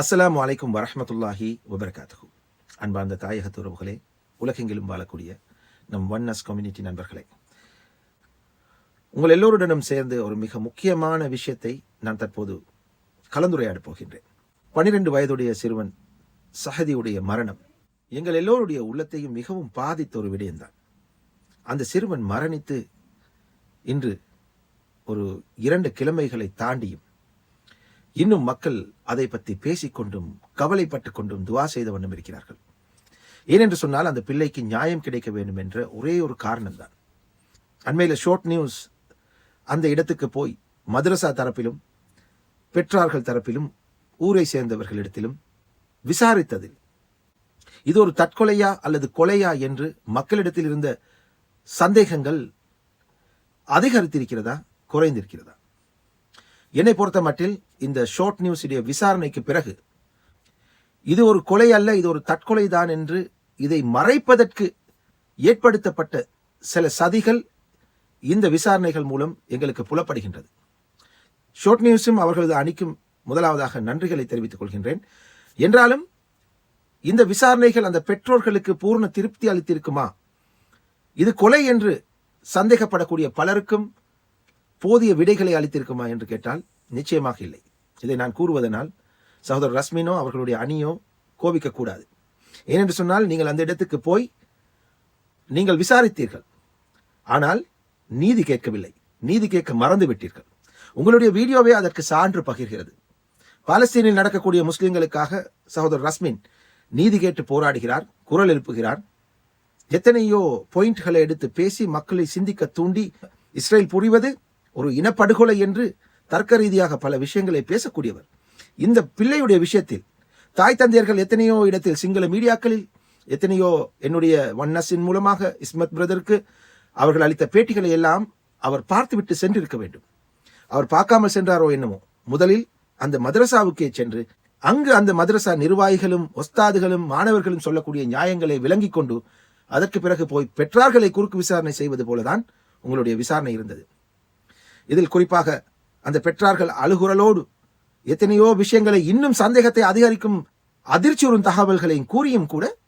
அஸ்லாம் அலைக்கும் வரமத்துல்லாஹி வபர்காத்து அன்பார்ந்த தாயகத்து உறவுகளே உலகெங்கிலும் வாழக்கூடிய நம் ஒன்னஸ் கம்யூனிட்டி நண்பர்களே உங்கள் எல்லோருடனும் சேர்ந்து ஒரு மிக முக்கியமான விஷயத்தை நான் தற்போது கலந்துரையாடப் போகின்றேன். பனிரெண்டு வயதுடைய சிறுவன் சஹதியுடைய மரணம் எங்கள் எல்லோருடைய உள்ளத்தையும் மிகவும் பாதித்த ஒரு விடயம்தான். அந்த சிறுவன் மரணித்து இன்று ஒரு இரண்டு கிழமைகளை தாண்டியும் இன்னும் மக்கள் அதை பற்றி பேசிக்கொண்டும் கவலைப்பட்டு கொண்டும் துவா செய்து வண்ணம் இருக்கிறார்கள். ஏனென்று சொன்னால் அந்த பிள்ளைக்கு நியாயம் கிடைக்க வேண்டும் என்ற ஒரே ஒரு காரணம்தான். அண்மையில் ஷோர்ட் நியூஸ் அந்த இடத்துக்கு போய் மதரசா தரப்பிலும் பெற்றார்கள் தரப்பிலும் ஊரை சேர்ந்தவர்களிடத்திலும் விசாரித்ததில் இது ஒரு தற்கொலையா அல்லது கொலையா என்று மக்களிடத்தில் இருந்த சந்தேகங்கள் அதிகரித்திருக்கிறதா குறைந்திருக்கிறதா? என்னை பொறுத்த மட்டில் இந்த ஷார்ட் நியூஸுடைய விசாரணைக்கு பிறகு இது ஒரு கொலை அல்ல இது ஒரு தற்கொலை தான் என்று இதை மறைப்பதற்கு ஏற்படுத்தப்பட்ட சில சதிகள் இந்த விசாரணைகள் மூலம் எங்களுக்கு புலப்படுகின்றது. ஷார்ட் நியூஸும் அவர்களது அணிக்கும் முதலாவதாக நன்றிகளை தெரிவித்துக் கொள்கின்றேன். என்றாலும் இந்த விசாரணைகள் அந்த பெற்றோர்களுக்கு பூர்ண திருப்தி அளித்திருக்குமா? இது கொலை என்று சந்தேகப்படக்கூடிய பலருக்கும் போதிய விடைகளை அளித்திருக்குமா என்று கேட்டால் நிச்சயமாக இல்லை. இதை நான் கூறுவதனால் சகோதரர் ரஸ்மினோ அவர்களுடைய அணியோ கோபிக்கக்கூடாது. ஏனென்று சொன்னால் நீங்கள் அந்த இடத்துக்கு போய் நீங்கள் விசாரித்தீர்கள். ஆனால் நீதி கேட்கவில்லை. நீதி கேட்க மறந்து விட்டீர்கள் உங்களுடைய வீடியோவே அதற்கு சான்று பகிர்கிறது. பாலஸ்தீனில் நடக்கக்கூடிய முஸ்லிம்களுக்காக சகோதரர் ரஸ்மின் நீதி கேட்டு போராடுகிறார் குரல் எழுப்புகிறார். எத்தனையோ பாயிண்ட்களை எடுத்து பேசி மக்களை சிந்திக்க தூண்டி இஸ்ரேல் புரிவது ஒரு இனப்படுகொலை என்று தர்க்க ரீதியாக பல விஷயங்களை பேசக்கூடியவர். இந்த பிள்ளையுடைய விஷயத்தில் தாய் தந்தையர்கள் எத்தனையோ இடத்தில் சிங்கள மீடியாக்களில் எத்தனையோ என்னுடைய வன்னஸின் மூலமாக இஸ்மத் பிரதருக்கு அவர்கள் அளித்த பேட்டிகளை எல்லாம் அவர் பார்த்துவிட்டு சென்றிருக்க வேண்டும். அவர் பார்க்காமல் சென்றாரோ என்னமோ. முதலில் அந்த மதரசாவுக்கே சென்று அங்கு அந்த மதரசா நிர்வாகிகளும் ஒஸ்தாதுகளும் மாணவர்களும் சொல்லக்கூடிய நியாயங்களை விளங்கிக் கொண்டு அதற்கு பிறகு போய் பெற்றார்களை குறுக்கு விசாரணை செய்வது போலதான் உங்களுடைய விசாரணை இருந்தது. இதில் குறிப்பாக அந்த பெற்றார்கள் அழுகுரலோடு எத்தனையோ விஷயங்களை இன்னும் சந்தேகத்தை அதிகரிக்கும் அதிர்ச்சியுறும் தகவல்களையும் கூறியும் கூட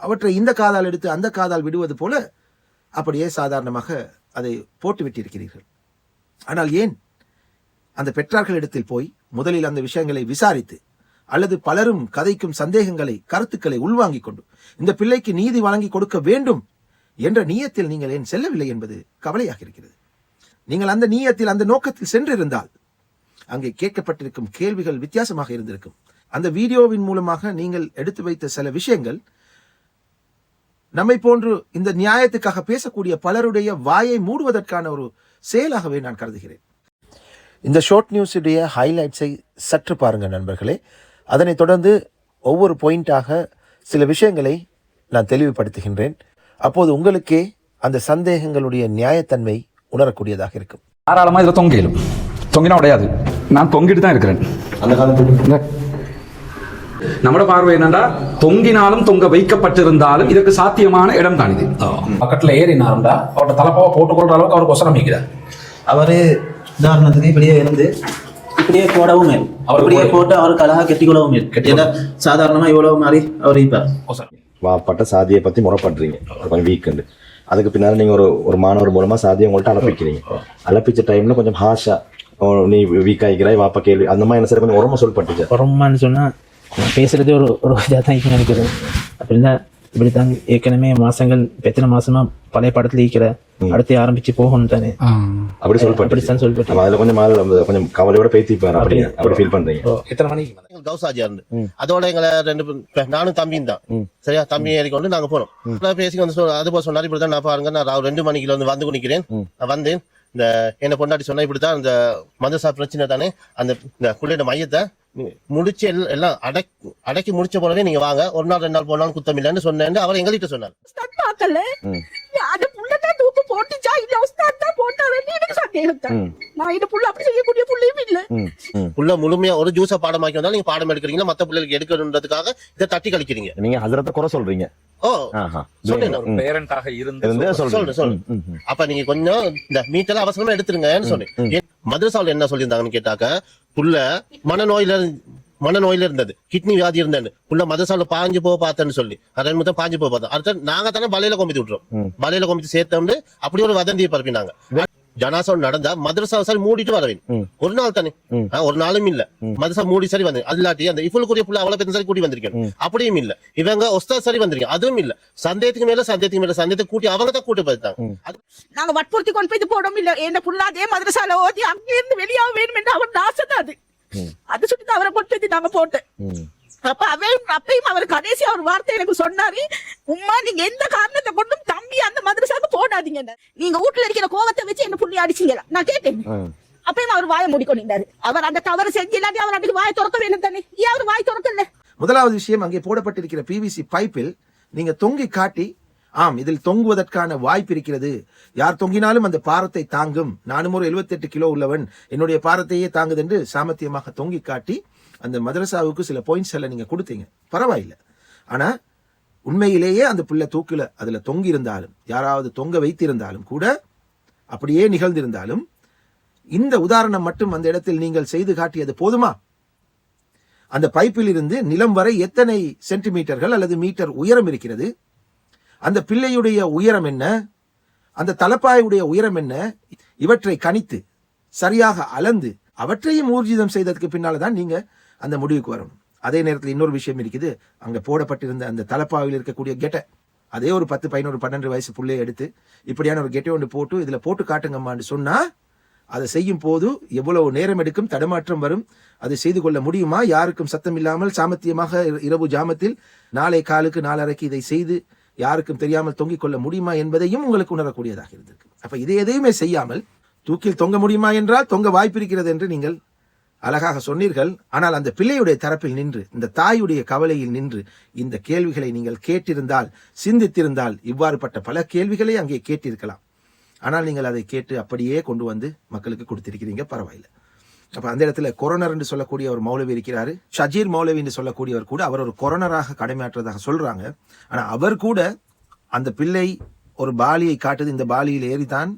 அவற்றை இந்த காதால் எடுத்து அந்த காதால் விடுவது போல அப்படியே சாதாரணமாக அதை போட்டுவிட்டிருக்கிறீர்கள். ஆனால் ஏன்? அந்த பெற்றார்களிடத்தில் போய் முதலில் அந்த விஷயங்களை விசாரித்து அல்லது பலரும் கதைக்கும் சந்தேகங்களை கருத்துக்களை உள்வாங்கிக் கொண்டு இந்த பிள்ளைக்கு நீதி வழங்கி கொடுக்க வேண்டும் என்ற நீயத்தில் நீங்கள் ஏன் செல்லவில்லை என்பது கவலையாக இருக்கிறது. நீங்கள் அந்த நீயத்தில் அந்த நோக்கத்தில் சென்றிருந்தால் அங்கே கேட்கப்பட்டிருக்கும் கேள்விகள் வித்தியாசமாக இருந்திருக்கும். அந்த வீடியோவின் மூலமாக நீங்கள் எடுத்து வைத்த சில விஷயங்கள் நம்மை போன்று இந்த நியாயத்துக்காக பேசக்கூடிய பலருடைய வாயை மூடுவதற்கான ஒரு செயலாகவே நான் கருதுகிறேன். இந்த ஷார்ட் நியூஸுடைய ஹைலைட்ஸை சற்று பாருங்கள் நண்பர்களே. அதனைத் தொடர்ந்து ஒவ்வொரு பாயிண்டாக சில விஷயங்களை நான் தெளிவுபடுத்துகின்றேன். அப்போது உங்களுக்கே அந்த சந்தேகங்களுடைய நியாயத்தன்மை உணரக்கூடியதாக இருக்கும். தாராளமா இதுல தொங்க இயலும் தொங்கினா உடையாது. நான் தொங்கிட்டு தான் இருக்கிறேன். அந்த இந்த நம்மட பார்வை என்னன்னா தொங்கினாலும் தொங்க வைக்கப்பட்டிருந்தாலும் இதற்கு சாத்தியமான இடம் தான் இது. பக்கத்துல ஏறினாருண்டா? அவரோட தலைப்பாவை போட்டுக்கொள்ற அளவுக்கு அவருக்கு ஒசரம் வைக்கிறார். அவரு உதாரணத்துக்கு இப்படியே இருந்து இப்படியே போடவும் மேல். அவர் இப்படியே போட- போட்டு அவருக்கு அழகா கெட்டிக்கொள்ளவும் மேல். ஏன்னா சாதாரணமா இவ்வளவு மாதிரி அவர் ஒசரம் வாப்பட்ட சாதியை பத்தி முறைப்படுறீங்க கொஞ்சம் வீக்கெண்டு அதுக்கு பின்னாடி நீங்க ஒரு ஒரு மாணவர் மூலமா சாதியை உங்கள்ட்ட அலப்பிக்கிறீங்க. அலப்பிச்ச டைம்ல கொஞ்சம் ஹாஷா ஓ, நீ வீக் ஆகிக்கிறாய் வாப்பா கேள்வி. அந்த மாதிரி என்ன சார் கொஞ்சம் உரமா சொல்லப்பட்டுச்சு. புறமான்னு சொன்னால் பேசுகிறதே ஒரு ஒரு இதாக தான் நினைக்கிறேன். அப்படின்னா இப்படி தான் ஏற்கனவே மாசங்கள் இப்ப எத்தனை மாசமா பழைய படத்துல இருக்கிற அடுத்து ஆரம்பிச்சு போகணும் தானே? அப்படி சொல்லப்பட்டு சொல்லப்பட்டு அதுல கொஞ்சம் மேல கொஞ்சம் கவலையோட பேத்திப்பாரு அப்படி அப்படி ஃபீல் பண்றீங்க. எத்தனை மணிக்கு கௌசாஜியா இருந்து. அதோட எங்களை ரெண்டு நானும் தம்பியும் தான். சரியா? தம்பி ஏறிக்கொண்டு நாங்க போனோம் நான் பேசி வந்து அது போல சொன்னாரு இப்படிதான் நான் பாருங்க நான் ரெண்டு மணிக்கு வந்து வந்து நிக்கிறேன் நான் வந்தேன். இந்த என்ன பொண்டாட்டி சொன்னா இப்படித்தான் இந்த மதசா பிரச்சனை தானே? அந்த இந்த பிள்ளையோட மையத்தை முடிச்சு எல்லாம் எல்லாம் அடக்கி அடக்கி முடிச்ச போலவே நீங்க வாங்க. ஒரு நாள் ரெண்டு நாள் போனாலும் குத்தம் இல்லைன்னு சொன்னேன் அவர் எங்கள்கிட்ட சொன்னார். அது புள்ளதான் தூக்கு போட்டுச்சா? இல்ல உஸ்தாத் தான் போட்டாருன்னு எனக்கு சந்தேகம் நான் இந்த புள்ள அப்படி செய்யக்கூடிய புள்ளையும் இல்ல. புள்ள முழுமையா ஒரு ஜூஸா பாடமாக்கி வந்தாலும் நீங்க பாடம் எடுக்கிறீங்க மத்த பிள்ளைகளுக்கு எடுக்கணுன்றதுக்காக இதை தட்டி கழிக்கிறீங்க. நீங்க ஹசரத்தை குறை சொல்றீங்க. பேரண்டாக இருந்து இருந்தே சொல்றேன். சொல்றேன் சொல்றேன். அப்ப நீங்க கொஞ்சம் இந்த மீட்டெல்லாம் அவசரமா எடுத்துருங்கன்னு சொன்னேன். மதரசாவுல என்ன சொல்லியிருந்தாங்கன்னு கேட்டாக்க புள்ள மனநோயில மனநோயில இருந்தது கிட்னி வியாதி இருந்தது உள்ள மதசால பாஞ்சு போக பார்த்தேன்னு சொல்லி. ரெண்டு மொத்தம் பாஞ்சு போக பார்த்தோம் அடுத்து நாங்க தானே வலையில கொம்பித்து விட்டுறோம். வலையில கொம்பித்து சேர்த்தோம்னு அப்படி ஒரு வதந்தியை பரப்பினாங்க. ஜனாசம் நடந்தா மதரசா சரி மூடிட்டு வர வேண்டும். ஒரு நாள் தானே. ஒரு நாளும் இல்ல. மதரசா மூடி சரி வந்து அல்லாட்டி அந்த இஃபுல் புள்ள அவ்வளவு பெரிய சரி கூட்டி வந்திருக்கேன். அப்படியும் இல்ல. இவங்க ஒஸ்தா சரி வந்திருக்கேன். அதுவும் இல்ல. சந்தேகத்துக்கு மேல சந்தேகத்துக்கு மேல சந்தேகத்தை கூட்டி அவங்க தான் கூட்டி பார்த்தாங்க. அது நாங்க வற்புறுத்தி கொண்டு போய் இது போடவும் இல்ல. என்ன புள்ள அதே மதரசால ஓதி அங்கிருந்து வெளியாக வேணும் என்று அவர் தான் அது. அது சுட்டு அவரை கொண்டு போய் நாங்க போட்டேன். அப்ப அவன் அப்பயும் அவர் கடைசி அவர் வார்த்தை எனக்கு சொன்னாரு உம்மா நீங்க எந்த காரணத்தை கொண்டும் தம்பி அந்த மதரசாவுக்கு போடாதீங்க நீங்க வீட்டுல இருக்கிற கோவத்தை வச்சு என்ன புள்ளி அடிச்சீங்களா? நான் கேட்டேன். அப்பயும் அவர் வாயை மூடிக்கொண்டாரு அவர் அந்த தவறு செஞ்சு இல்லாட்டி அவர் அதுக்கு வாயை திறக்க வேணும் தானே? ஏன் அவர் வாய் திறக்கல? முதலாவது விஷயம் அங்கே போடப்பட்டிருக்கிற பிவிசி பைப்பில் நீங்க தொங்கி காட்டி ஆம் இதில் தொங்குவதற்கான வாய்ப்பு இருக்கிறது. யார் தொங்கினாலும் அந்த பாரத்தை தாங்கும். நானும் ஒரு 78 கிலோ உள்ளவன். என்னுடைய பாரத்தையே தாங்குது என்று சாமர்த்தியமாக தொங்கி காட்டி அந்த மதரசாவுக்கு சில பாயிண்ட்ஸ் எல்லாம் நீங்கள் கொடுத்தீங்க. பரவாயில்லை. ஆனால் உண்மையிலேயே அந்த பிள்ளை தூக்கில் அதில் தொங்கி இருந்தாலும் யாராவது தொங்க வைத்திருந்தாலும் கூட அப்படியே நிகழ்ந்திருந்தாலும் இந்த உதாரணம் மட்டும் அந்த இடத்தில் நீங்கள் செய்து காட்டியது போதுமா? அந்த பைப்பில் இருந்து நிலம் வரை எத்தனை சென்டிமீட்டர்கள் அல்லது மீட்டர் உயரம் இருக்கிறது? அந்த பிள்ளையுடைய உயரம் என்ன? அந்த தலப்பாயுடைய உயரம் என்ன? இவற்றை கணித்து சரியாக அளந்து அவற்றையும் ஊர்ஜிதம் செய்ததுக்கு பின்னால் தான் நீங்கள் அந்த முடிவுக்கு வரணும். அதே நேரத்தில் இன்னொரு விஷயம் இருக்குது. அங்கே போடப்பட்டிருந்த அந்த தலப்பாவில் இருக்கக்கூடிய கெட்டை அதே ஒரு பத்து பதினோரு பன்னெண்டு வயசு பிள்ளையை எடுத்து இப்படியான ஒரு கெட்டை ஒன்று போட்டு இதில் போட்டு காட்டுங்கம்மான்னு சொன்னால் அதை செய்யும் போது எவ்வளவு நேரம் எடுக்கும் தடமாற்றம் வரும் அதை செய்து கொள்ள முடியுமா? யாருக்கும் சத்தம் இல்லாமல் சாமர்த்தியமாக இரவு ஜாமத்தில் நாளை காலுக்கு நாலரைக்கு இதை செய்து யாருக்கும் தெரியாமல் தொங்கிக் கொள்ள முடியுமா என்பதையும் உங்களுக்கு உணரக்கூடியதாக இருந்திருக்கு. அப்ப இதை எதையுமே செய்யாமல் தூக்கில் தொங்க முடியுமா என்றால் தொங்க வாய்ப்பிருக்கிறது என்று நீங்கள் அழகாக சொன்னீர்கள். ஆனால் அந்த பிள்ளையுடைய தரப்பில் நின்று இந்த தாயுடைய கவலையில் நின்று இந்த கேள்விகளை நீங்கள் கேட்டிருந்தால் சிந்தித்திருந்தால் இவ்வாறுபட்ட பல கேள்விகளை அங்கே கேட்டிருக்கலாம். ஆனால் நீங்கள் அதை கேட்டு அப்படியே கொண்டு வந்து மக்களுக்கு கொடுத்திருக்கிறீங்க பரவாயில்லை. அப்ப அந்த இடத்துல கொரோனர் என்று சொல்லக்கூடிய ஒரு மௌலவி இருக்கிறாரு. ஷஜீர் மௌலவி என்று சொல்லக்கூடியவர் கூட அவர் ஒரு கொரோனராக கடமையாற்றுவதாக சொல்றாங்க. ஆனா அவர் கூட அந்த பிள்ளை ஒரு பாலியை காட்டுது இந்த பாலியில் ஏறிதான்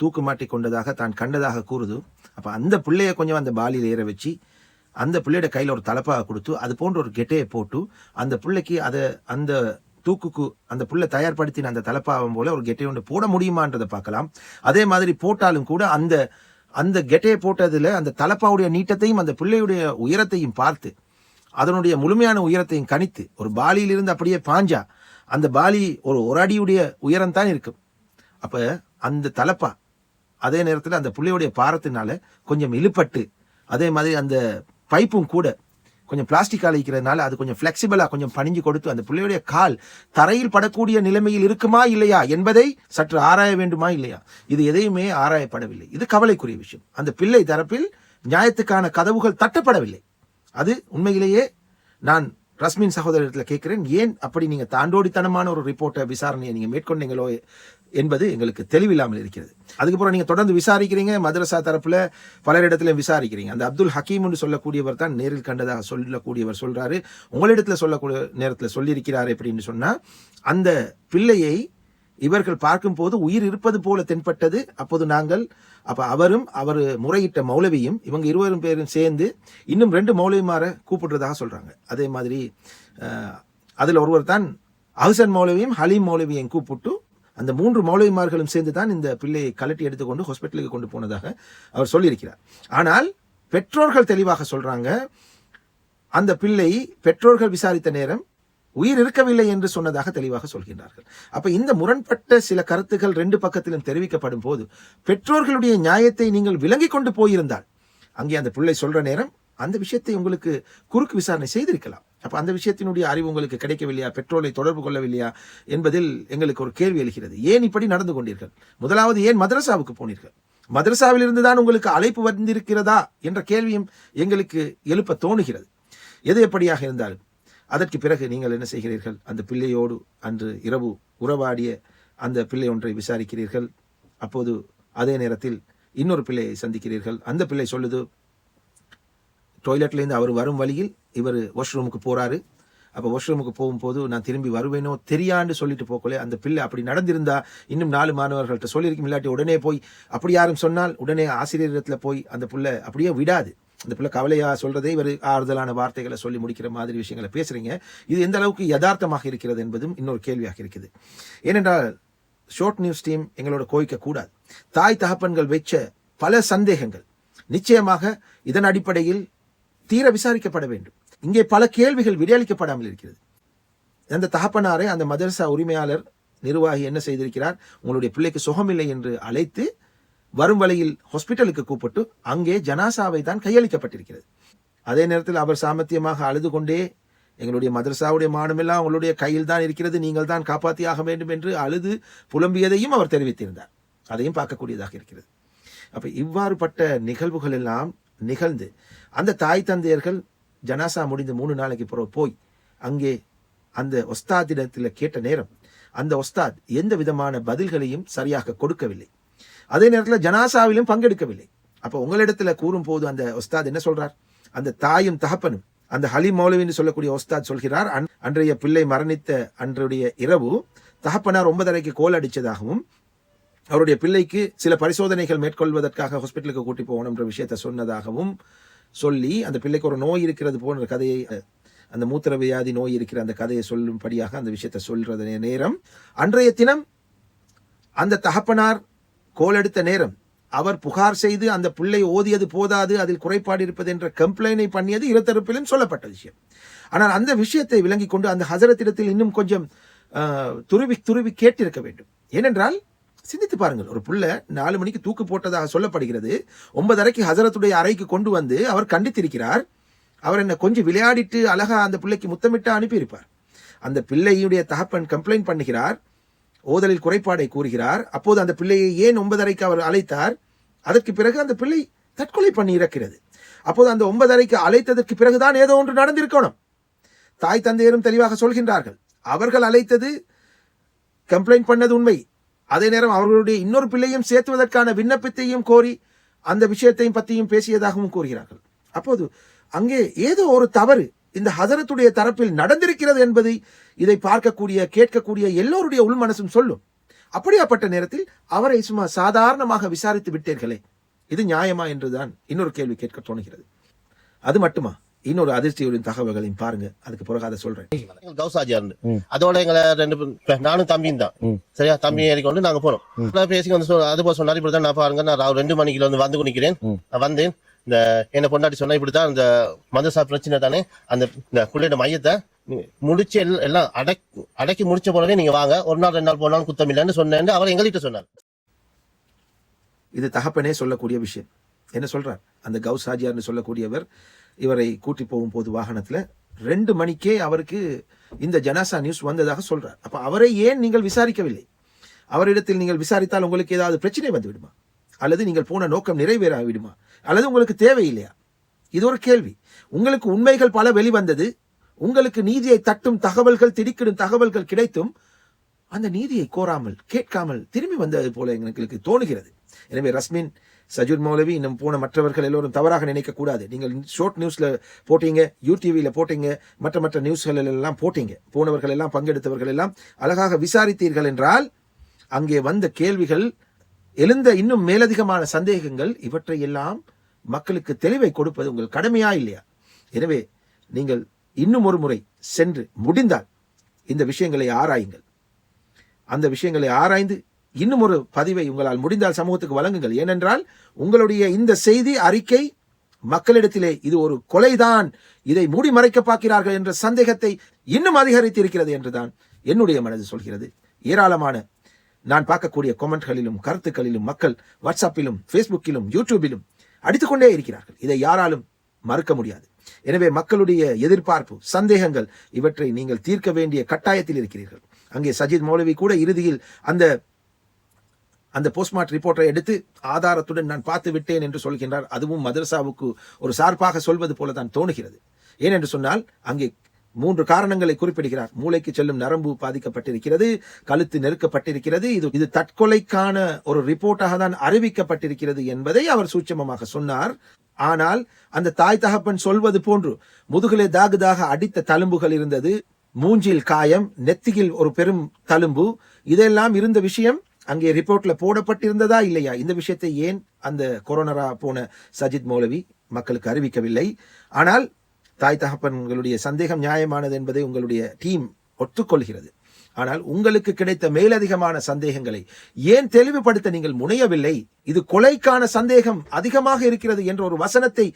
தூக்கு மாட்டிக் கொண்டதாக தான் கண்டதாக கூறுது. அப்ப அந்த பிள்ளைய கொஞ்சம் அந்த பாலியில் ஏற வச்சு அந்த பிள்ளையோட கையில் ஒரு தலப்பாக கொடுத்து அது போன்ற ஒரு கெட்டையை போட்டு அந்த பிள்ளைக்கு அதை அந்த தூக்குக்கு அந்த புள்ள தயார்படுத்தின அந்த தலப்பாவம் போல ஒரு கெட்டை ஒன்று போட முடியுமான்றதை பார்க்கலாம். அதே மாதிரி போட்டாலும் கூட அந்த அந்த கெட்டையை போட்டதில் அந்த தலப்பாவுடைய நீட்டத்தையும் அந்த பிள்ளையுடைய உயரத்தையும் பார்த்து அதனுடைய முழுமையான உயரத்தையும் கணித்து ஒரு பாலியிலிருந்து அப்படியே பாஞ்சா அந்த பாலி ஒரு ஒரு அடியுடைய உயரம் தான் இருக்கும். அப்போ அந்த தலப்பா அதே நேரத்தில் அந்த பிள்ளையுடைய பாரத்தினால கொஞ்சம் இழுப்பட்டு அதே மாதிரி அந்த பைப்பும் கூட கொஞ்சம் பிளாஸ்டிக் அழைக்கிறதுனால அது கொஞ்சம் ஃப்ளெக்சிபிளாக கொஞ்சம் பணிஞ்சு கொடுத்து அந்த பிள்ளையுடைய கால் தரையில் படக்கூடிய நிலைமையில் இருக்குமா இல்லையா என்பதை சற்று ஆராய வேண்டுமா இல்லையா? இது எதையுமே ஆராயப்படவில்லை. இது கவலைக்குரிய விஷயம். அந்த பிள்ளை தரப்பில் நியாயத்துக்கான கதவுகள் தட்டப்படவில்லை. அது உண்மையிலேயே நான் ரஸ்மின் சகோதரத்தில் கேட்குறேன். ஏன் அப்படி நீங்கள் தாண்டோடித்தனமான ஒரு ரிப்போர்ட்டை விசாரணையை நீங்கள் மேற்கொண்டீங்களோ என்பது எங்களுக்கு தெளிவில்லாமல் இருக்கிறது. அதுக்கப்புறம் நீங்கள் தொடர்ந்து விசாரிக்கிறீங்க மதரசா தரப்பில் பலரிடத்துல விசாரிக்கிறீங்க. அந்த அப்துல் ஹக்கீம்னு சொல்லக்கூடியவர் தான் நேரில் கண்டதாக சொல்லக்கூடியவர் சொல்கிறாரு உங்களிடத்தில் சொல்லக்கூடிய நேரத்தில் சொல்லியிருக்கிறார் எப்படின்னு சொன்னால் அந்த பிள்ளையை இவர்கள் பார்க்கும்போது உயிர் இருப்பது போல தென்பட்டது. அப்போது நாங்கள் அப்போ அவரும் அவர் முறையிட்ட மௌலவியும் இவங்க இருவரும் பேரும் சேர்ந்து இன்னும் ரெண்டு மௌலவிமார கூப்பிடுறதாக சொல்கிறாங்க அதே மாதிரி அதில் ஒருவர் தான் அஹசன் மௌலவியும் ஹலீம் மௌலவியையும் கூப்பிட்டு அந்த மூன்று மௌலவிமார்களும் சேர்ந்து தான் இந்த பிள்ளையை கலட்டி எடுத்துக்கொண்டு ஹாஸ்பிட்டலுக்கு கொண்டு போனதாக அவர் சொல்லியிருக்கிறார். ஆனால் பெற்றோர்கள் தெளிவாக சொல்றாங்க அந்த பிள்ளை பெற்றோர்கள் விசாரித்த நேரம் உயிர் இருக்கவில்லை என்று சொன்னதாக தெளிவாக சொல்கின்றார்கள். அப்ப இந்த முரண்பட்ட சில கருத்துக்கள் ரெண்டு பக்கத்திலும் தெரிவிக்கப்படும் போது பெற்றோர்களுடைய நியாயத்தை நீங்கள் விளங்கி கொண்டு போயிருந்தால் அங்கே அந்த பிள்ளை சொல்ற நேரம் அந்த விஷயத்தை உங்களுக்கு குறுக்கு விசாரணை செய்திருக்கலாம். அப்போ அந்த விஷயத்தினுடைய அறிவு உங்களுக்கு கிடைக்கவில்லையா? பெற்றோரை தொடர்பு கொள்ளவில்லையா? என்பதில் எங்களுக்கு ஒரு கேள்வி எழுகிறது. ஏன் இப்படி நடந்து கொண்டீர்கள்? முதலாவது ஏன் மதரசாவுக்கு போனீர்கள்? மதரசாவிலிருந்து தான் உங்களுக்கு அழைப்பு வந்திருக்கிறதா? என்ற கேள்வியும் எங்களுக்கு எழுப்ப தோணுகிறது. எது எப்படியாக இருந்தாலும் அதற்கு பிறகு நீங்கள் என்ன செய்கிறீர்கள்? அந்த பிள்ளையோடு அன்று இரவு உறவாடிய அந்த பிள்ளை ஒன்றை விசாரிக்கிறீர்கள். அப்போது அதே நேரத்தில் இன்னொரு பிள்ளையை சந்திக்கிறீர்கள். அந்த பிள்ளை சொல்லுது டாய்லெட்லேருந்து அவர் வரும் வழியில் இவர் வாஷ்ரூமுக்கு போகிறாரு அப்போ வாஷ்ரூமுக்கு போகும்போது நான் திரும்பி வருவேனோ தெரியான்னு சொல்லிட்டு போக்கல அந்த பிள்ளை அப்படி நடந்திருந்தா இன்னும் நாலு மாணவர்கள்ட்ட சொல்லியிருக்கும் இல்லாட்டி உடனே போய் அப்படி யாரும் சொன்னால் உடனே ஆசிரியரிடத்தில் போய் அந்த பிள்ளை அப்படியே விடாது. அந்த பிள்ளை கவலையா சொல்கிறதே இவர் ஆறுதலான வார்த்தைகளை சொல்லி முடிக்கிற மாதிரி விஷயங்களை பேசுகிறீங்க இது எந்த அளவுக்கு யதார்த்தமாக இருக்கிறது என்பதும் இன்னொரு கேள்வியாக இருக்குது. ஏனென்றால் ஷார்ட் நியூஸ் டீம் எங்களோட கோயிக்க கூடாது. தாய் தகப்பன்கள் வச்ச பல சந்தேகங்கள். நிச்சயமாக இதன் அடிப்படையில் தீர விசாரிக்கப்பட வேண்டும். இங்கே பல கேள்விகள் விடையளிக்கப்படாமல் இருக்கிறது. அந்த தகப்பனாரை அந்த மதரசா உரிமையாளர் நிர்வாகி என்ன செய்திருக்கிறார்? உங்களுடைய பிள்ளைக்கு சுகமில்லை என்று அழைத்து வரும் வழியில் ஹாஸ்பிட்டலுக்கு கூப்பிட்டு அங்கே ஜனாசாவை தான் கையளிக்கப்பட்டிருக்கிறது. அதே நேரத்தில் அவர் சாமர்த்தியமாக அழுது கொண்டே எங்களுடைய மதரசாவுடைய மானமெல்லாம் உங்களுடைய கையில் தான் இருக்கிறது நீங்கள் தான் காப்பாற்றியாக வேண்டும் என்று அழுது புலம்பியதையும் அவர் தெரிவித்திருந்தார். அதையும் பார்க்கக்கூடியதாக இருக்கிறது. அப்போ இவ்வாறுபட்ட நிகழ்வுகள் எல்லாம் நிகழ்ந்து. அந்த தாய் தந்தையர்கள் ஜனாசா முடிந்து மூணு நாளைக்கு பிறகு போய் அங்கே அந்த ஒஸ்தாதிடத்தில் கேட்ட நேரம் அந்த ஒஸ்தாத் எந்த விதமான பதில்களையும் சரியாக கொடுக்கவில்லை. அதே நேரத்தில் ஜனாசாவிலும் பங்கெடுக்கவில்லை. அப்போ உங்களிடத்துல கூறும்போது அந்த ஒஸ்தாத் என்ன சொல்றார்? அந்த தாயும் தகப்பனும் அந்த ஹலி மௌலவின்னு சொல்லக்கூடிய ஒஸ்தாத் சொல்கிறார் அன்றைய பிள்ளை மரணித்த அன்றைய இரவு தகப்பனார் ஒன்பதரைக்கு கோல் அடித்ததாகவும் அவருடைய பிள்ளைக்கு சில பரிசோதனைகள் மேற்கொள்வதற்காக ஹாஸ்பிட்டலுக்கு கூட்டி போகணும் என்ற விஷயத்தை சொன்னதாகவும் சொல்லி அந்த பிள்ளைக்கு ஒரு நோய் இருக்கிறது போன்ற கதையை அந்த மூத்திர வியாதி நோய் இருக்கிற அந்த கதையை சொல்லும்படியாக அந்த விஷயத்தை சொல்றது நேரம். அன்றைய தினம் அந்த தகப்பனார் கோலெடுத்த நேரம் அவர் புகார் செய்து அந்த பிள்ளை ஓதியது போதாது அதில் குறைபாடு இருப்பது என்ற கம்ப்ளைனை பண்ணியது இருதரப்பிலும் சொல்லப்பட்ட விஷயம். ஆனால் அந்த விஷயத்தை விளங்கிக் கொண்டு அந்த ஹசரத்திடத்தில் இன்னும் கொஞ்சம் துருவி துருவி கேட்டிருக்க வேண்டும். ஏனென்றால் சிந்தித்து பாருங்கள். ஒரு புள்ள நாலு மணிக்கு தூக்கு போட்டதாக சொல்லப்படுகிறது. ஒன்பதரைக்கு ஹசரத்துடைய அறைக்கு கொண்டு வந்து அவர் கண்டித்திருக்கிறார். அவர் என்னை கொஞ்சம் விளையாடிட்டு அழகா அந்த பிள்ளைக்கு முத்தமிட்டு அனுப்பியிருப்பார். அந்த பிள்ளையுடைய தகப்பன் கம்ப்ளைண்ட் பண்ணுகிறார். ஓதலில் குறைபாடை கூறுகிறார். அப்போது அந்த பிள்ளையை ஏன் ஒன்பதரைக்கு அவர் அழைத்தார்? அதற்கு பிறகு அந்த பிள்ளை தற்கொலை பண்ணி இறக்கிறது. அப்போது அந்த ஒன்பதரைக்கு அழைத்ததற்கு பிறகுதான் ஏதோ ஒன்று நடந்திருக்கணும். தாய் தந்தையரும் தெளிவாக சொல்கின்றார்கள். அவர்கள் அழைத்தது கம்ப்ளைண்ட் பண்ணது உண்மை. அதே நேரம் அவர்களுடைய இன்னொரு பிள்ளையும் சேர்த்துவதற்கான விண்ணப்பத்தையும் கோரி அந்த விஷயத்தையும் பற்றியும் பேசியதாகவும் கூறுகிறார்கள். அப்போது அங்கே ஏதோ ஒரு தவறு இந்த ஹசரத்துடைய தரப்பில் நடந்திருக்கிறது என்பதை இதை பார்க்கக்கூடிய கேட்கக்கூடிய எல்லோருடைய உள்மனசும் சொல்லும். அப்படியாப்பட்ட நேரத்தில் அவரை சும்மா சாதாரணமாக விசாரித்து விட்டீர்களே. இது நியாயமா என்றுதான் இன்னொரு கேள்வி கேட்க தோணுகிறது. அது மட்டுமா? இன்னொரு அதிர்ச்சியுடைய தகவல்களையும் பாருங்க. அதுக்கு பிறகு அதை சொல்றேன். கௌசாஜியா இருந்து. அதோட எங்களை ரெண்டு நானும் தம்பியும் தான். சரியா? தம்பி ஏறிக்கொண்டு நாங்க போனோம் பேசி வந்து அது போல சொன்னாரு இப்படிதான் நான் பாருங்க நான் ரெண்டு மணிக்கு வந்து வந்து நிக்கிறேன் நான் வந்தேன் இந்த என்ன பொண்டாட்டி சொன்னா இப்படித்தான் இந்த மதசா பிரச்சனை தானே அந்த இந்த பிள்ளையோட மையத்தை முடிச்சு எல்லாம் எல்லாம் அடக்கி அடக்கி முடிச்ச போலவே நீங்க வாங்க. ஒரு நாள் ரெண்டு நாள் போனாலும் குத்தம் இல்லைன்னு சொன்னேன் அவர் எங்கள்கிட்ட சொன்னார். இது தகப்பனே சொல்லக்கூடிய விஷயம். என்ன சொல்றார்? அந்த கௌஸ் ஹாஜியார்னு சொல்லக்கூடியவர் இவரை கூட்டி போகும்போது வாகனத்தில் ரெண்டு மணிக்கே அவருக்கு இந்த ஜனாசா நியூஸ் வந்ததாக சொல்கிறார் அப்போ அவரை ஏன் நீங்கள் விசாரிக்கவில்லை? அவரிடத்தில் நீங்கள் விசாரித்தால் உங்களுக்கு ஏதாவது பிரச்சனை வந்து விடுமா அல்லது நீங்கள் போன நோக்கம் நிறைவேறாவிடுமா? அல்லது உங்களுக்கு தேவையில்லையா? இது ஒரு கேள்வி. உங்களுக்கு உண்மைகள் பல வெளிவந்தது. உங்களுக்கு நீதியை தட்டும் தகவல்கள் திடுக்கிடும் தகவல்கள் கிடைத்தும் அந்த நீதியை கோராமல் கேட்காமல் திரும்பி வந்தது போல எங்களுக்கு தோணுகிறது. எனவே ரஸ்மின் சஜூத் மௌலவி இன்னும் போன மற்றவர்கள் எல்லோரும் தவறாக நினைக்க கூடாது. நீங்கள் ஷோர்ட் நியூஸ்ல போட்டீங்க யூடிவியில போட்டீங்க மற்ற மற்ற நியூஸ்கள் எல்லாம் போட்டீங்க. போனவர்கள் எல்லாம் பங்கெடுத்தவர்கள் எல்லாம் அழகாக விசாரித்தீர்கள் என்றால் அங்கே வந்த கேள்விகள் எழுந்த இன்னும் மேலதிகமான சந்தேகங்கள் இவற்றை எல்லாம் மக்களுக்கு தெளிவை கொடுப்பது உங்கள் கடமையா இல்லையா? எனவே நீங்கள் இன்னும் ஒரு முறை சென்று முடிந்தால் இந்த விஷயங்களை ஆராயுங்கள். அந்த விஷயங்களை ஆராய்ந்து இன்னும் ஒரு பதிவை உங்களால் முடிந்தால் சமூகத்துக்கு வழங்குங்கள். ஏனென்றால் உங்களுடைய இந்த செய்தி அறிக்கை மக்களிடத்திலே இது ஒரு கொலைதான். இதை மூடி மறைக்க பார்க்கிறார்கள் என்ற சந்தேகத்தை இன்னும் அதிகரித்து இருக்கிறது என்றுதான் என்னுடைய மனது சொல்கிறது. ஏராளமான நான் பார்க்கக்கூடிய கொமெண்ட்களிலும் கருத்துக்களிலும் மக்கள் வாட்ஸ்அப்பிலும் ஃபேஸ்புக்கிலும் யூடியூபிலும் அடித்துக்கொண்டே இருக்கிறார்கள். இதை யாராலும் மறுக்க முடியாது. எனவே மக்களுடைய எதிர்பார்ப்பு சந்தேகங்கள் இவற்றை நீங்கள் தீர்க்க வேண்டிய கட்டாயத்தில் இருக்கிறீர்கள். அங்கே சஜித் மௌலவி கூட இறுதியில் அந்த அந்த போஸ்ட்மார்ட் ரிப்போர்ட்டை எடுத்து ஆதாரத்துடன் நான் பார்த்து விட்டேன் என்று சொல்கின்றார். அதுவும் மதரசாவுக்கு ஒரு சார்பாக சொல்வது போல தான் தோணுகிறது. ஏனென்று சொன்னால் அங்கே மூன்று காரணங்களை குறிப்பிடுகிறார். மூளைக்கு செல்லும் நரம்பு பாதிக்கப்பட்டிருக்கிறது கழுத்து நெருக்கப்பட்டிருக்கிறது இது இது தற்கொலைக்கான ஒரு ரிப்போர்ட்டாக தான் அறிவிக்கப்பட்டிருக்கிறது என்பதை அவர் சூட்சமமாக சொன்னார். ஆனால் அந்த தாய் தகப்பன் சொல்வது போன்று முதுகலை தாகுதாக அடித்த தழும்புகள் இருந்தது. மூஞ்சில் காயம் நெத்தியில் ஒரு பெரும் தழும்பு இதெல்லாம் இருந்த விஷயம் அங்கே ரிப்போர்ட்ல போடப்பட்டிருந்ததா இல்லையா? இந்த விஷயத்தை ஏன் அந்த கொரோனரா போன சஜித் மௌலவி மக்களுக்கு அறிவிக்கவில்லை? ஆனால் தாய் தகப்பன்களுடைய சந்தேகம் நியாயமானது என்பதை உங்களுடைய டீம் ஒத்துக்கொள்கிறது. ஆனால் உங்களுக்கு கிடைத்த மேலதிகமான சந்தேகங்களை ஏன் தெளிவுபடுத்த நீங்கள் முனையவில்லை? இது கொலைக்கான சந்தேகம் அதிகமாக இருக்கிறது என்ற ஒரு வசனத்தை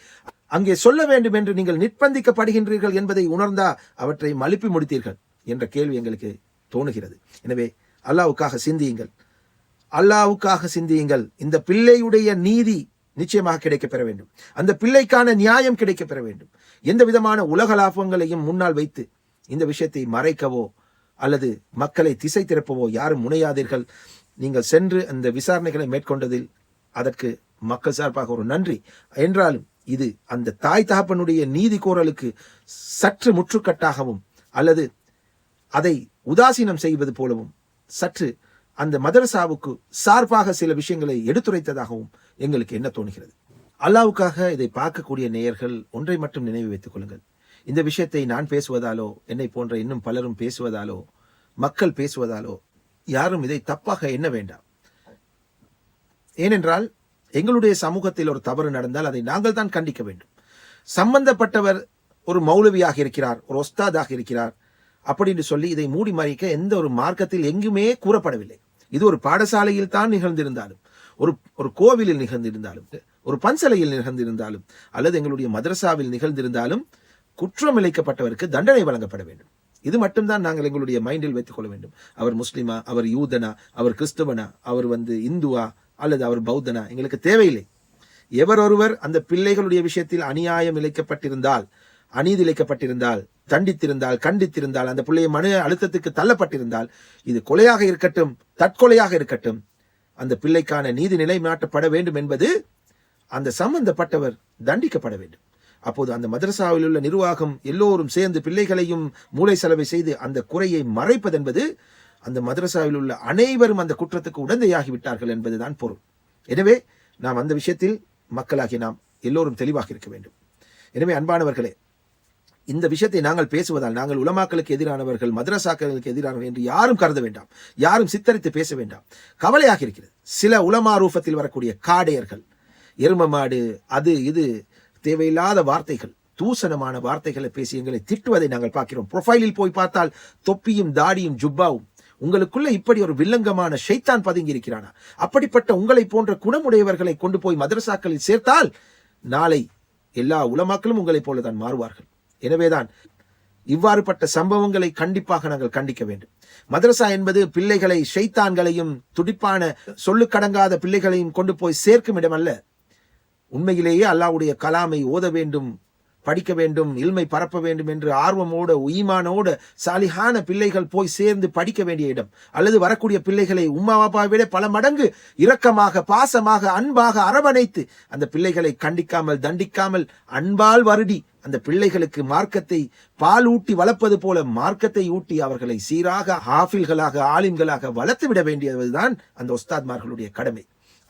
அங்கே சொல்ல வேண்டும் என்று நீங்கள் நிர்பந்திக்கப்படுகின்றீர்கள் என்பதை உணர்ந்தா அவற்றை மழுப்பி முடித்தீர்கள் என்ற கேள்வி எங்களுக்கு தோணுகிறது. எனவே அல்லாவுக்காக சிந்தியுங்கள். அல்லாவுக்காக சிந்தியுங்கள். இந்த பிள்ளையுடைய நீதி நிச்சயமாக கிடைக்கப் பெற வேண்டும். அந்த பிள்ளைக்கான நியாயம் கிடைக்கப் பெற வேண்டும். எந்த விதமான உலக லாபங்களையும் முன்னால் வைத்து இந்த விஷயத்தை மறைக்கவோ அல்லது மக்களை திசை திருப்பவோ யாரும் முனையாதீர்கள். நீங்கள் சென்று அந்த விசாரணைகளை மேற்கொண்டதில் அதற்கு மக்கள் சார்பாக ஒரு நன்றி. என்றாலும் இது அந்த தாய் தகப்பனுடைய நீதி கோரலுக்கு சற்று முற்றுக்கட்டாகவும் அல்லது அதை உதாசீனம் செய்வது போலவும் சற்று அந்த மதரசாவுக்கு சார்பாக சில விஷயங்களை எடுத்துரைத்ததாகவும் எங்களுக்கு என்ன தோணுகிறது? அல்லாவுக்காக இதை பார்க்கக்கூடிய நேயர்கள் ஒன்றை மட்டும் நினைவு வைத்துக் கொள்ளுங்கள். இந்த விஷயத்தை நான் பேசுவதாலோ என்னை போன்ற இன்னும் பலரும் பேசுவதாலோ மக்கள் பேசுவதாலோ யாரும் இதை தப்பாக எண்ண வேண்டாம். ஏனென்றால் எங்களுடைய சமூகத்தில் ஒரு தவறு நடந்தால் அதை நாங்கள் தான் கண்டிக்க வேண்டும். சம்பந்தப்பட்டவர் ஒரு மௌலவியாக இருக்கிறார் ஒரு ஒஸ்தாதாக இருக்கிறார் அப்படின்னு சொல்லி இதை மூடி மறைக்க எந்த ஒரு மார்க்கத்தில் எங்குமே கூறப்படவில்லை. இது ஒரு பாடசாலையில் தான் நிகழ்ந்திருந்தாலும் ஒரு ஒரு கோவிலில் நிகழ்ந்திருந்தாலும் ஒரு பன்சலையில் நிகழ்ந்திருந்தாலும் அல்லது எங்களுடைய மதரசாவில் நிகழ்ந்திருந்தாலும் குற்றம் இழைக்கப்பட்டவருக்கு தண்டனை வழங்கப்பட வேண்டும். இது மட்டும்தான் நாங்கள் எங்களுடைய மைண்டில் வைத்துக் கொள்ள வேண்டும். அவர் முஸ்லிமா அவர் யூதனா அவர் கிறிஸ்தவனா அவர் வந்து இந்துவா அல்லது அவர் பௌத்தனா? எங்களுக்கு தேவையில்லை. எவர் ஒருவர் அந்த பிள்ளைகளுடைய விஷயத்தில் அநியாயம் இழைக்கப்பட்டிருந்தால் அநீதி இழைக்கப்பட்டிருந்தால் தண்டித்திருந்தால் கண்டித்திருந்தால் அந்த பிள்ளையை மன அழுத்தத்துக்கு தள்ளப்பட்டிருந்தால் இது கொலையாக இருக்கட்டும் தற்கொலையாக இருக்கட்டும் அந்த பிள்ளைக்கான நீதி நிலை நாட்டப்பட வேண்டும் என்பது அந்த சம்பந்தப்பட்டவர் தண்டிக்கப்பட வேண்டும். அப்போது அந்த மதரசாவில் உள்ள நிர்வாகம் எல்லோரும் சேர்ந்து பிள்ளைகளையும் மூளை செலவை செய்து அந்த குறையை மறைப்பதென்பது அந்த மதரசாவில் உள்ள அனைவரும் அந்த குற்றத்துக்கு உடந்தையாகி விட்டார்கள் என்பதுதான் பொருள். எனவே நாம் அந்த விஷயத்தில் மக்களாகி நாம் எல்லோரும் தெளிவாக இருக்க வேண்டும். எனவே அன்பானவர்களே இந்த விஷயத்தை நாங்கள் பேசுவதால் நாங்கள் உலமாக்களுக்கு எதிரானவர்கள் மதரசாக்களுக்கு எதிரானவர்கள் என்று யாரும் கருத வேண்டாம். யாரும் சித்தரித்து பேச வேண்டாம். கவலையாக இருக்கிறது. சில உலமா ரூபத்தில் வரக்கூடிய காடையர்கள் எரும மாடு அது இது தேவையில்லாத வார்த்தைகள் தூசணமான வார்த்தைகளை பேசி எங்களை திட்டுவதை நாங்கள் பார்க்கிறோம். ப்ரொஃபைலில் போய் பார்த்தால் தொப்பியும் தாடியும் ஜுப்பாவும் உங்களுக்குள்ள இப்படி ஒரு வில்லங்கமான ஷைத்தான் பதுங்கி இருக்கிறானா அப்படிப்பட்ட உங்களை போன்ற குணமுடையவர்களை கொண்டு போய் மதரசாக்களில் சேர்த்தால் நாளை எல்லா உலமாக்களும் உங்களைப் போலதான் மாறுவார்கள். எனவேதான் இவ்வாறுபட்ட சம்பவங்களை கண்டிப்பாக நாங்கள் கண்டிக்க வேண்டும். மதரசா என்பது பிள்ளைகளை ஷைத்தான்களையும் துடிப்பான சொல்லுக்கடங்காத பிள்ளைகளையும் கொண்டு போய் சேர்க்கும் இடமல்ல. உண்மையிலேயே அல்லாஹ்வுடைய கலாமை ஓத வேண்டும் படிக்க வேண்டும் இல்மை பரப்ப வேண்டும் என்று ஆர்வமோட உயிமானோட சாலிஹான பிள்ளைகள் போய் சேர்ந்து படிக்க வேண்டிய இடம். அல்லது வரக்கூடிய பிள்ளைகளை உம்மா பாப்பாவை விட பல மடங்கு இரக்கமாக பாசமாக அன்பாக அரவணைத்து அந்த பிள்ளைகளை கண்டிக்காமல் தண்டிக்காமல் அன்பால் வருடி அந்த பிள்ளைகளுக்கு மார்க்கத்தை பால் ஊட்டி வளர்ப்பது போல மார்க்கத்தை ஊட்டி அவர்களை சீராக ஆஃபில்களாக ஆலிம்களாக வளர்த்து விட வேண்டியதுதான் அந்த ஒஸ்தாத்மார்களுடைய கடமை.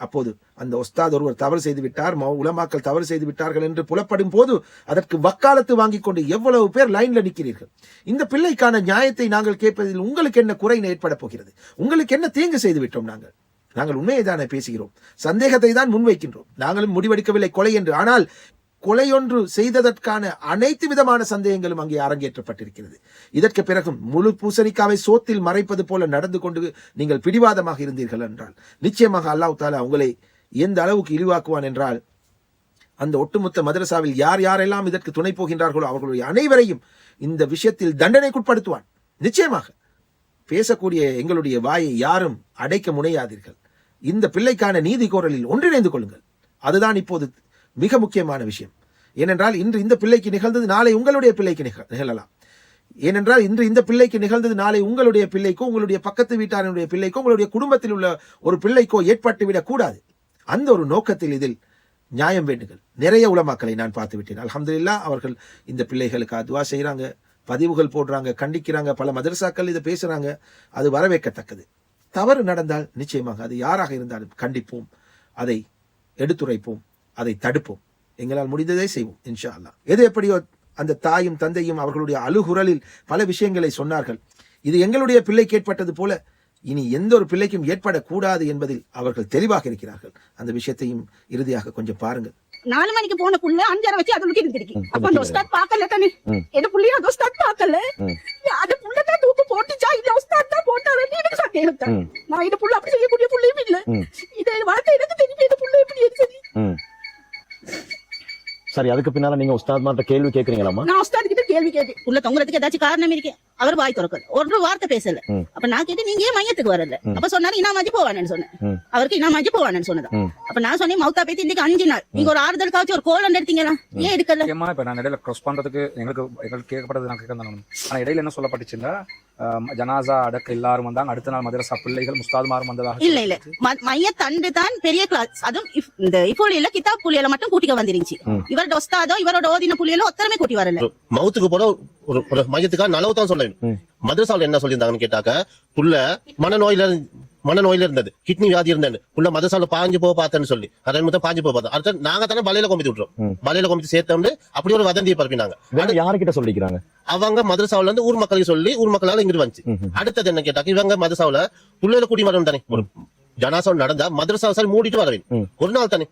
அப்போது அந்த ஒஸ்தாத் ஒருவர் தவறு செய்து விட்டார் உலமாக்கள் தவறு செய்து விட்டார்கள் என்று புலப்படும் போது அதற்கு வக்காலத்து வாங்கிக் கொண்டு எவ்வளவு பேர் லைன்ல நிற்கிறீர்கள்? இந்த பிள்ளைக்கான நியாயத்தை நாங்கள் கேட்பதில் உங்களுக்கு என்ன குறை ஏற்பட போகிறது? உங்களுக்கு என்ன தீங்கு செய்து விட்டோம் நாங்கள்? நாங்கள் உண்மையை தானே பேசுகிறோம். சந்தேகத்தை தான் முன்வைக்கின்றோம். நாங்களும் முடிவெடுக்கவில்லை கொலை என்று. ஆனால் கொலையொன்று செய்ததற்கான அனைத்து விதமான சந்தேகங்களும் அங்கே அரங்கேற்றப்பட்டிருக்கிறது. இதற்கு பிறகும் முழு பூசணிக்காவை சோத்தில் மறைப்பது போல நடந்து கொண்டு நீங்கள் பிடிவாதமாக இருந்தீர்கள் என்றால் நிச்சயமாக அல்லாஹ் தாலா உங்களை எந்த அளவுக்கு இழிவாக்குவான் என்றால் அந்த ஒட்டுமொத்த மதரசாவில் யார் யாரெல்லாம் இதற்கு துணை போகின்றார்களோ அவர்களுடைய அனைவரையும் இந்த விஷயத்தில் தண்டனைக்குட்படுத்துவான். நிச்சயமாக பேசக்கூடிய எங்களுடைய வாயை யாரும் அடைக்க முனையாதீர்கள். இந்த பிள்ளைக்கான நீதி கோரலில் ஒன்றிணைந்து கொள்ளுங்கள். அதுதான் இப்போது மிக முக்கியமான விஷயம். ஏனென்றால் இன்று இந்த பிள்ளைக்கு நிகழ்ந்தது நாளை உங்களுடைய பிள்ளைக்கு நிக- நிகழலாம். ஏனென்றால் இன்று இந்த பிள்ளைக்கு நிகழ்ந்தது நாளை உங்களுடைய பிள்ளைக்கோ உங்களுடைய பக்கத்து வீட்டாரனுடைய பிள்ளைக்கோ உங்களுடைய குடும்பத்தில் உள்ள ஒரு பிள்ளைக்கோ ஏற்பட்டுவிடக் கூடாது. அந்த ஒரு நோக்கத்தில் இதில் நியாயம் வேண்டுங்கள். நிறைய உலமாக்களை நான் பார்த்து விட்டேன். அலமதுல்லா அவர்கள் இந்த பிள்ளைகளுக்கு அதுவா செய்கிறாங்க பதிவுகள் போடுறாங்க கண்டிக்கிறாங்க பல மதரசாக்கள் இதை பேசுகிறாங்க அது வரவேற்கத்தக்கது. தவறு நடந்தால் நிச்சயமாக அது யாராக இருந்தாலும் கண்டிப்போம் அதை எடுத்துரைப்போம். அதை தடுப்போம். எங்களால் முடிந்ததை செய்வோம் இன்ஷா அல்லாஹ் எது எப்படியோ அந்த தாயும் தந்தையும் அவர்களுடைய அழுகுரலில் பல விஷயங்களை சொன்னார்கள். இது எங்களுடைய பிள்ளைக்கு ஏற்பட்டது போல இனி எந்த ஒரு பிள்ளைக்கும் ஏற்படக்கூடாது என்பதில் அவர்கள் தெளிவாக இருக்கிறார்கள். அந்த விஷயத்தையும் இறுதியாக கொஞ்சம் பாருங்கள். நாலு மணிக்கு போன புள்ள அஞ்சரை வச்சு அது இருந்திருக்கு அப்ப அந்த உஸ்தாத் பாக்கல தானே? என்ன புள்ளைய அந்த உஸ்தாத் பாக்கல அந்த புள்ள தான் தூக்கு போட்டுச்சா? இல்ல உஸ்தாத் தான் போட்டாருன்னு எனக்கு தான் நான் இந்த புள்ள அப்படி செய்யக்கூடிய புள்ளையும் இல்ல. இதை வார்த்தை எனக்கு தெரியும் இந்த புள்ள எப்படி இருக்குது ம். சரி அதுக்கு பின்னால நீங்க உஸ்தாத் மாட்ட கேள்வி கேக்குறீங்களாமா நான் உஸ்தாத் கிட்ட கேள்வி கேட்டேன். உள்ள தொங்குறதுக்கு ஏதாச்சும் காரணம் இருக்கு. அவர் வாய் திறக்கல. ஒரு வார்த்தை பேசல. அப்ப நான் கேட்டு நீங்க ஏன் மையத்துக்கு வரல? அப்ப சொன்னாரு இனாமாஜி போவானு சொன்னேன். அவருக்கு இனாமாஜி போவானு சொன்னதா. ம். அப்ப நான் சொன்னேன் மௌத்தா பேத்தி இன்னைக்கு அஞ்சு நாள். நீங்க ஒரு ஆறுதலுக்காச்சும் ஒரு கோல் எடுத்தீங்களா? ஏன் எடுக்கல? இப்ப நான் இடையில க்ராஸ் பண்றதுக்கு எங்களுக்கு எங்களுக்கு கேட்கப்பட்டது நான் கேட்க ஆனா இடையில என்ன சொல்லப்பட்டுச்சுன்னா ஜனாசா அடக்க எல்லாரும் வந்தாங்க. அடுத்த நாள் மதரசா பிள்ளைகள் முஸ்தாதுமாரும் வந்ததாக இல்ல இல்ல. ம- மைய தண்டு தான் பெரிய கிளாஸ் அதுவும் இந்த இஃபோலியில கிதாப் புள்ளியில மட்டும் கூட்டிக்க வந்துருந்துச்சு. இவரோட ஒஸ்தாதோ இவரோட ஓதின புள்ளியில ஒத்தரமே கூட்டி வரல. மவுத்துக்கு போட ஒரு ஒரு மையத்துக்காக நலவு தான் சொல்ல மதரசாவில் என்ன சொல்லியிருந்தாங்கன்னு கேட்டாக்க புள்ள மனநோயில இருந்து- மனநோயில இருந்தது கிட்னி வியாதி இருந்தது புள்ள மதரசாவில் பாஞ்சு போக பார்த்தேன்னு சொல்லி. அதன் மொத்தம் பாஞ்சு போக பார்த்தோம் அடுத்து நாங்க தானே பலையில கொம்பித்து விட்டுறோம். பலையில கொம்பித்து சேர்த்தோம்னு அப்படி ஒரு வதந்தியை பரப்பினாங்க. யாருக்கிட்ட சொல்லிக்கிறாங்க? அவங்க மதரசாவுல இருந்து ஊர் மக்களுக்கு சொல்லி ஊர் மக்களால இங்கிட்டு வந்துச்சு. அடுத்தது என்ன கேட்டாக்க இவங்க மதரசாவுல புள்ளையில கூட்டி வரணும் தானே ஜனாசம் நடந்தா மதரசா சரி மூடிட்டு வர வேண்டும் ஒரு நாள் தானே?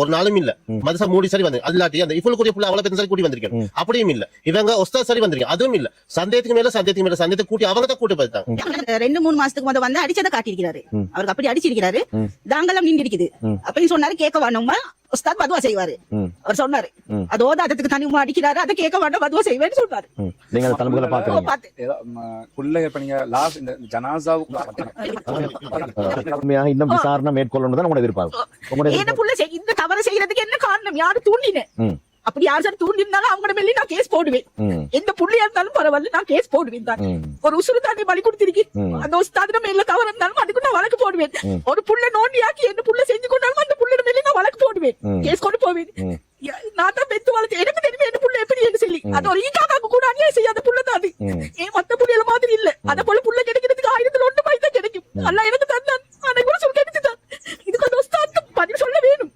ஒரு நாளும் இல்ல. மதரசா மூடி சரி வந்து அல்லாட்டி அந்த இஃபுல் கூடிய புள்ள அவ்வளவு பேர் சரி கூட்டி வந்திருக்கேன். அப்படியும் இல்ல. இவங்க ஒஸ்தா சரி வந்திருக்கேன். அதுவும் இல்ல. சந்தேகத்துக்கு மேல சந்தேகத்துக்கு மேல சந்தேகத்தை கூட்டி அவங்க தான் கூட்டி பார்த்தாங்க ரெண்டு மூணு மாசத்துக்கு முத வந்து அடிச்சதை காட்டியிருக்கிறாரு. அவருக்கு அப்படி அடிச்சிருக்கிறாரு. தாங்கலாம் நின்று இருக்குது அப்படின்னு சொன்னாரு கேட்க வேணுமா உஸ்தாத் பதுவா செய்வாரு. அவர் சொன்னாரு. அது ஓதாதத்துக்கு தனிமா அடிக்கிறாரு. அதை கேட்க வேண்டாம் பதுவா செய்வேன்னு சொன்னாரு. நீங்க தலைமுறை பாக்குறீங்க பார்த்து இன்னும் விசாரணை மேற்கொள்ளணும் தான் உங்களோட எதிர்பார்ப்பு இந்த தவறு செய்யறதுக்கு என்ன காரணம்? யாரு தூண்டினேன். அப்படி யார் சார் தூண்டிருந்தாலும் அவங்களோட மேலே நான் கேஸ் போடுவேன். எந்த புள்ளையா இருந்தாலும் பரவாயில்ல நான் கேஸ் போடுவேன் தான். ஒரு உசுறு தாண்டி பலி கொடுத்திருக்கேன் ம். அந்த உஸ்தாதின மேல தவறு இருந்தாலும் அதுக்கு நான் வழக்கு போடுவேன். ஒரு புள்ள நோண்டியாக்கி என்ன புள்ள செஞ்சு கொண்டாலும் அந்த புள்ள மேல நான் வழக்கு போடுவேன். கேஸ் கொண்டு போவேன். நான் தான் பெத்து வளர்த்து எனக்கு தெரியும் என்ன புள்ள எப்படி என்று சொல்லி. அது ஒரு ஈகாக்காக்கு கூட அநியாயம் செய்யாத புள்ள தான் அது. ம். ஏன் மத்த புள்ளையில மாதிரி இல்ல அத போல புள்ள கிடைக்கிறதுக்கு ஆயிரத்துல ஒன்று மாதிரி தான் கிடைக்கும் அல்ல எனக்கு தந்தான் ஆனா கூட சொல்லி கிடைச்சுதான் இதுக்கு அந்த உஸ்தாத் பதில் சொல்ல வேணும்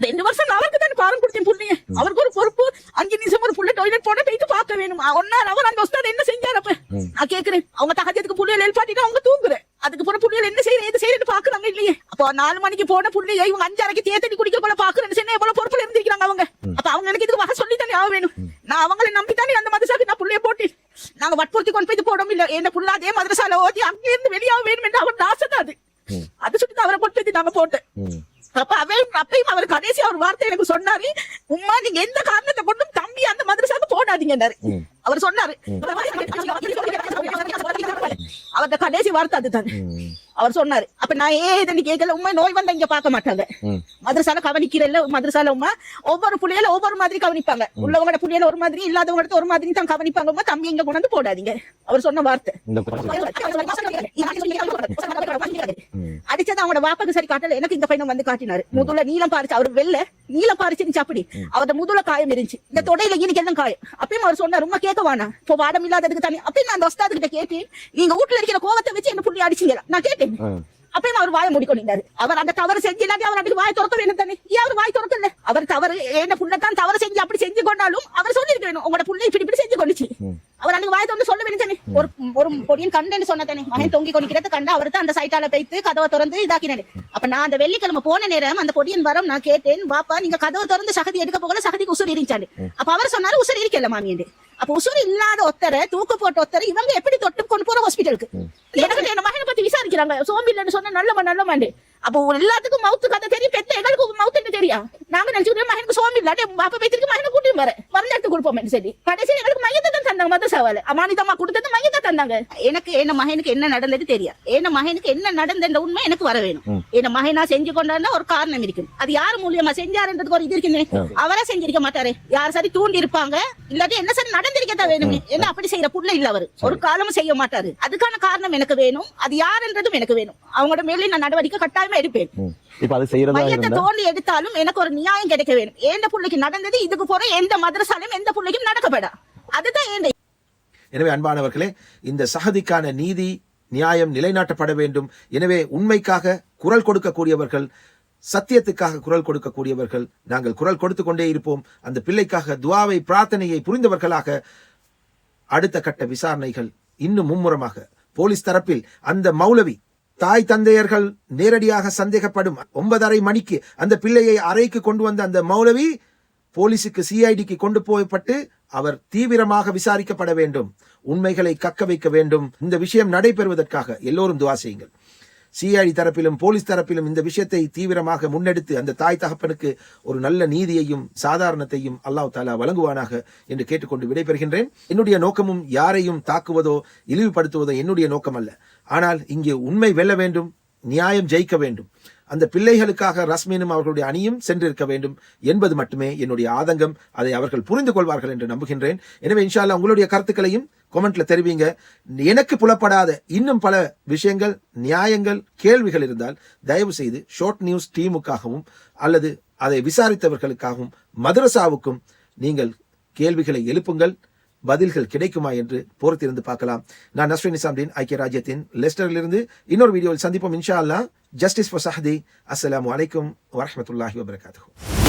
ரெண்டு வருஷம் நான் அவருக்கு தான் பாரம் கொடுத்தேன் புள்ளைய அவருக்கு ஒரு பொறுப்பு அஞ்சு நிமிஷம் ஒரு புள்ள டாய்லெட் போன போயிட்டு பார்க்க வேணும் ஒன்னார் அவர் அந்த உஸ்தாத் என்ன செஞ்சாரு அப்ப நான் கேக்குறேன் அவங்க தகஜத்துக்கு புள்ளையில எழுப்பாட்டிட்டு அவங்க தூங்குறேன் அதுக்கு போற புள்ளையில என்ன செய்யற எது செய்யறது பாக்குறாங்க இல்லையே அப்போ நாலு மணிக்கு போன புள்ளைய இவங்க அஞ்சரைக்கு தேத்தடி குடிக்க போல பாக்குறேன்னு சொன்னா எவ்வளவு பொறுப்புல இருந்திருக்காங்க அவங்க. அப்ப அவங்க எனக்கு இதுக்கு வகை சொல்லி தானே ஆக வேணும். நான் அவங்களை நம்பி தானே அந்த மதரசாக்கு நான் புள்ளைய போட்டு நாங்க வற்புறுத்தி கொண்டு போய் இது போடவும் இல்ல. என்ன புள்ள அதே மதரசால ஓதி அங்கே இருந்து வெளியாக வேணும் என்று அவர் தான் அது. அது சுட்டு அவரை கொண்டு போய் நாங்க போட்டேன். அப்ப அவன் அப்பயும் அவர் கடைசி அவர் வார்த்தை எனக்கு சொன்னாரு. உம்மா நீங்க எந்த காரணத்தை கொண்டும் தம்பி அந்த மதரசாக்கு போடாதீங்கன்னாரு அவர் சொன்னாரு. அவர்ட்ட கடைசி வார்த்தை அதுதான். அவர் சொன்னாரு. அப்ப நான் ஏன் இதை கேட்கல? உண்மை நோய் வந்தா இங்க பார்க்க மாட்டாங்க. மதரசால கவனிக்கிறல்ல மதரசால உமா ஒவ்வொரு புள்ளையில ஒவ்வொரு மாதிரி கவனிப்பாங்க. உள்ளவங்களோட புள்ளையில ஒரு மாதிரி இல்லாதவங்க ஒரு மாதிரி தான் கவனிப்பாங்க. உம்மா தம்பி இங்க கொண்டு போடாதீங்க. அவர் சொன்ன வார்த்தை. அடிச்சது அவனோட வாப்பாக்கு சரி காட்டல. எனக்கு இந்த பையன் வந்து காட்டினாரு. முதுல நீளம் பாரிச்சு அவர் வெள்ள நீளம் பாரிச்சிருந்துச்சு அப்படி அவரோட முதுல காயம் இருந்துச்சு. இந்த தொடையில இன்னைக்கு எல்லாம் காயம். அப்பயும் அவர் சொன்னார் உமா கேட்க வேணாம். இப்போ வாடம் இல்லாததுக்கு தனி அப்பயும் நான் அந்த ஒஸ்தாது கிட்ட கேட்டேன் நீங்க வீட்டுல இருக்கிற கோவத்தை வச்சு என்ன புள்ளி அடிச்சீங்களா நான் கேட்டேன். அப்பயும் அவர் வாய மூடிக்கொண்டாரு அவர் அந்த தவறு செஞ்சு இல்லாட்டி அவர் அதுக்கு வாய் திறக்க வேணும் தானே ஏன் அவர் வாய் திறக்கல? அவர் தவறு என்ன புள்ளத்தான் தவறு செஞ்சு அப்படி செஞ்சு கொண்டாலும் அவர் சொல்லிருக்க வேணும். உங்களோட புள்ளை இப்படி இப்படி செஞ்சு கொண்டுச்சு. அவர் அன்னைக்கு வாய் திறந்து சொல்ல வேணும் தானே ஒரு ஒரு பொடியின் கண்டேன்னு சொன்ன தானே மகன் தொங்கி கொண்டிருக்கிறது கண்டு அவர் தான் அந்த சைட்டால போய்த்து கதவை திறந்து இதாக்கினாரு. அப்ப நான் அந்த வெள்ளிக்கிழமை போன நேரம் அந்த பொடியின் வரம் நான் கேட்டேன். பாப்பா நீங்க கதவை திறந்து சகதி எடுக்க போகல சகதிக்கு உசுறு இருந்துச்சாரு அப்ப அவர் சொன்னாரு உசுறு இருக்கல மாமியண்டு அப்ப உசுறு இல்லாத ஒத்தரை தூக்கு போட்ட ஒத்தரை இவங்க எப்படி தொட்டு கொண்டு போற ஹாஸ்பிட்டலுக்கு எனக்கு என் மகனை பத்தி விசாரிக்கிறாங்க. சோம்பி இல்லைன்னு சொன்னா நல்ல நல்ல அப்போ எல்லாத்துக்கும் மவுத்து கதை தெரியும். பெத்த எங்களுக்கு மவுத்து என்ன தெரியா? நாங்க நினைச்சுக்கிறோம் மகனுக்கு சோம்பி இல்லாட்டி பாப்பா பேத்திருக்கு மகனை கூட்டிட்டு வர. மருந்து எடுத்து கொடுப்போம் சரி கடைசி எங்களுக்கு மையத்தை தான் தந்தாங்க மத சவால. அமானிதமா கொடுத்தது மையத்தை தந்தாங்க. எனக்கு என்ன மகனுக்கு என்ன நடந்தது தெரியா என்ன மகனுக்கு என்ன நடந்த உண்மை எனக்கு வர வேணும். என்ன மகனா செஞ்சு கொண்டாருன்னா ஒரு காரணம் இருக்கு அது யார் மூலியமா செஞ்சாருன்றதுக்கு ஒரு இது இருக்குன்னு அவரா செஞ்சிருக்க மாட்டாரு. யார் சரி தூண்டி இருப்பாங்க இல்லாட்டி என்ன சரி நடந்திருக்கத்தான் வேணும். என்ன அப்படி செய்யற புள்ள இல்ல அவரு. ஒரு காலமும் செய்ய மாட்டாரு. அதுக்கான காரணம் எனக்கு வேணும். அது யாருன்றதும் எனக்கு வேணும். அவங்களோட மேலே நான் நடவடிக்கை கட்டாயமா எடுப்பேன். இப்ப அது செய்யறதா மையத்தை தோண்டி எடுத்தாலும் எனக்கு ஒரு நியாயம் கிடைக்க வேணும் எந்த புள்ளைக்கு நடந்தது இதுக்கு போற எந்த மதரசாலையும் எந்த புள்ளைக்கும் நடக்கப்படா. அதுதான் ஏன் எனவே அன்பானவர்களே இந்த சகதிக்கான நீதி நியாயம் நிலைநாட்டப்பட வேண்டும். எனவே உண்மைக்காக குரல் கொடுக்கக்கூடியவர்கள் சத்தியத்துக்காக குரல் கொடுக்கக்கூடியவர்கள் நாங்கள் குரல் கொடுத்து கொண்டே இருப்போம். அந்த பிள்ளைக்காக துவாவை பிரார்த்தனையை புரிந்தவர்களாக அடுத்த கட்ட விசாரணைகள் இன்னும் மும்முரமாக. போலீஸ் தரப்பில் அந்த மௌலவி தாய் தந்தையர்கள் நேரடியாக சந்தேகப்படும் ஒன்பதரை மணிக்கு அந்த பிள்ளையை அறைக்கு கொண்டு வந்த அந்த மௌலவி போலீசுக்கு சிஐடிக்கு கொண்டு போய்ப்பட்டு அவர் தீவிரமாக விசாரிக்கப்பட வேண்டும். உண்மைகளை கக்க வைக்க வேண்டும். இந்த விஷயம் நடைபெறுவதற்காக எல்லோரும் துவா செய்யுங்கள். சிஐடி தரப்பிலும் போலீஸ் தரப்பிலும் இந்த விஷயத்தை தீவிரமாக முன்னெடுத்து அந்த தாய் தகப்பனுக்கு ஒரு நல்ல நீதியையும் சாதாரணத்தையும் அல்லாஹ் தாலா வழங்குவானாக என்று கேட்டுக்கொண்டு விடைபெறுகின்றேன். என்னுடைய நோக்கமும் யாரையும் தாக்குவதோ இழிவுபடுத்துவதோ என்னுடைய நோக்கம் அல்ல ஆனால் இங்கே உண்மை வெல்ல வேண்டும் நியாயம் ஜெயிக்க வேண்டும். அந்த பிள்ளைகளுக்காக ரஸ்மீனும் அவர்களுடைய அணியும் சென்றிருக்க வேண்டும் என்பது மட்டுமே என்னுடைய ஆதங்கம். அதை அவர்கள் புரிந்து கொள்வார்கள் என்று நம்புகின்றேன். எனவே இன்ஷால்லா உங்களுடைய கருத்துக்களையும் கொமெண்ட்ல தெரிவிங்க. எனக்கு புலப்படாத இன்னும் பல விஷயங்கள் நியாயங்கள் கேள்விகள் இருந்தால் தயவு செய்து ஷார்ட் நியூஸ் டீமுக்காகவும் அல்லது அதை விசாரித்தவர்களுக்காகவும் மதரசாவுக்கும் நீங்கள் கேள்விகளை எழுப்புங்கள். பதில்கள் கிடைக்குமா என்று பொறுத்திருந்து பார்க்கலாம். நான் நஸ்ரின் நிசாம்தீன் ஐக்கிய ராஜ்யத்தின் லெஸ்டரிலிருந்து இன்னொரு வீடியோவில் சந்திப்போம். இன்ஷா அல்லாஹ். ஜஸ்டிஸ் ஃபார் சஹதி அஸ்லாம் அலைக்கும் வரமத்துல்லாஹி வபரகாத்து